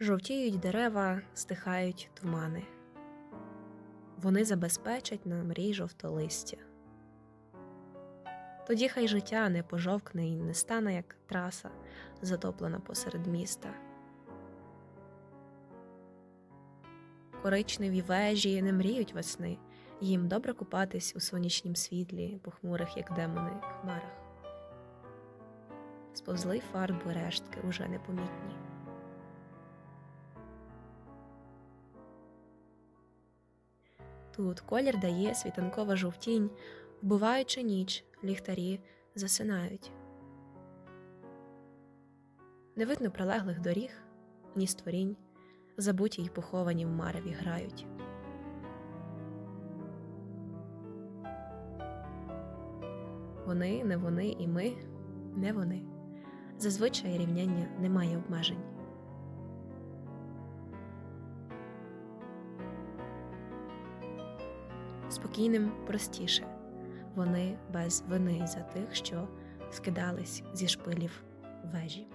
Жовтіють дерева, стихають тумани. Вони забезпечать нам рій жовтолистя. Тоді хай життя не пожовкне і не стане, як траса, затоплена посеред міста. Коричневі вежі не мріють весни, їм добре купатись у сонячнім світлі, похмурих, як демони, хмарах. Сповзли фарби рештки уже непомітні. Тут колір дає світанкова жовтінь, вбиваючи ніч, ліхтарі засинають. Не видно прилеглих доріг, ні створінь, забуті й поховані в мареві грають. Вони, не вони і ми не вони. Зазвичай рівняння немає обмежень. Спокійним простіше. Вони без вини за тих, що скидались зі шпилів вежі.